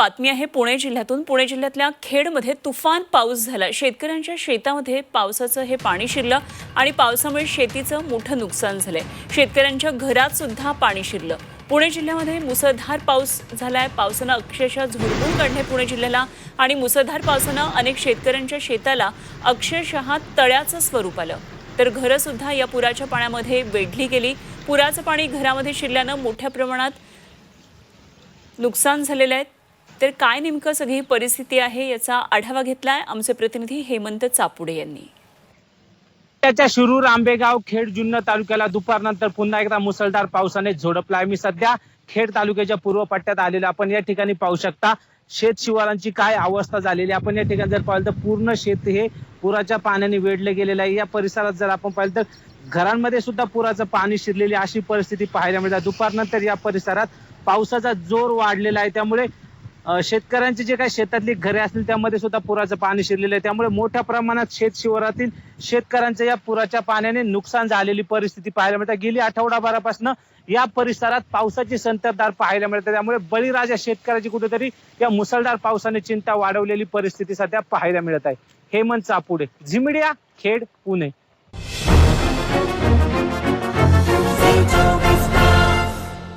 बातमी आहे पुणे जिल्ह्यातून. पुणे जिल्ह्यातल्या खेडमध्ये तुफान पाऊस झाला. शेतकऱ्यांच्या शेतामध्ये पावसाचं हे पाणी शिरलं आणि पावसामुळे शेतीचं मोठं नुकसान झालंय. शेतकऱ्यांच्या घरात सुद्धा पाणी शिरलं. पुणे जिल्ह्यामध्ये मुसळधार पाऊस झालाय. पावसानं अक्षरशः झुडपून काढले पुणे जिल्ह्याला आणि मुसळधार पावसानं अनेक शेतकऱ्यांच्या शेताला अक्षरशः तळ्याचं स्वरूप आलं. तर घरं सुद्धा या पुराच्या पाण्यामध्ये वेढली गेली. पुराचं पाणी घरामध्ये शिरल्यानं मोठ्या प्रमाणात नुकसान झालेलं आहे. तर काय नेमकं सगळी परिस्थिती आहे याचा आढावा घेतलाय आमचे प्रतिनिधी हेमंत चापुडे यांनी. त्याच्या शिरूर आंबेगाव खेड जुन्नर तालुक्याला दुपारनंतर पुन्हा एकदा मुसळधार पावसाने झोडपला आहे मी सध्या खेड तालुक्याच्या पूर्व पट्ट्यात आलेलो आपण या ठिकाणी पाहू शकता शेत शिवारांची काय अवस्था झालेली आहे. आपण या ठिकाणी जर पाहिलं तर पूर्ण शेत हे पुराच्या पाण्याने वेढले गेलेलं आहे. या परिसरात जर आपण पाहिलं तर घरांमध्ये सुद्धा पुराचं पाणी शिरलेली अशी परिस्थिती पाहायला मिळते. दुपारनंतर या परिसरात पावसाचा जोर वाढलेला आहे. त्यामुळे शेतकऱ्यांची जे काही शेतातली घरे असतील त्यामध्ये सुद्धा पुराचं पाणी शिरलेलं आहे. त्यामुळे मोठ्या प्रमाणात शेत शिवारातील शेतकऱ्यांचं या पुराच्या पाण्याने नुकसान झालेली परिस्थिती पाहायला मिळते. गेली आठवडाभरापासून या परिसरात पावसाची संततधार पाहायला मिळते. त्यामुळे बळीराजा शेतकऱ्याची कुठेतरी या मुसळधार पावसाने चिंता वाढवलेली परिस्थिती सध्या पाहायला मिळत आहे. हेमंत चापुडे झिमिडिया खेड पुणे.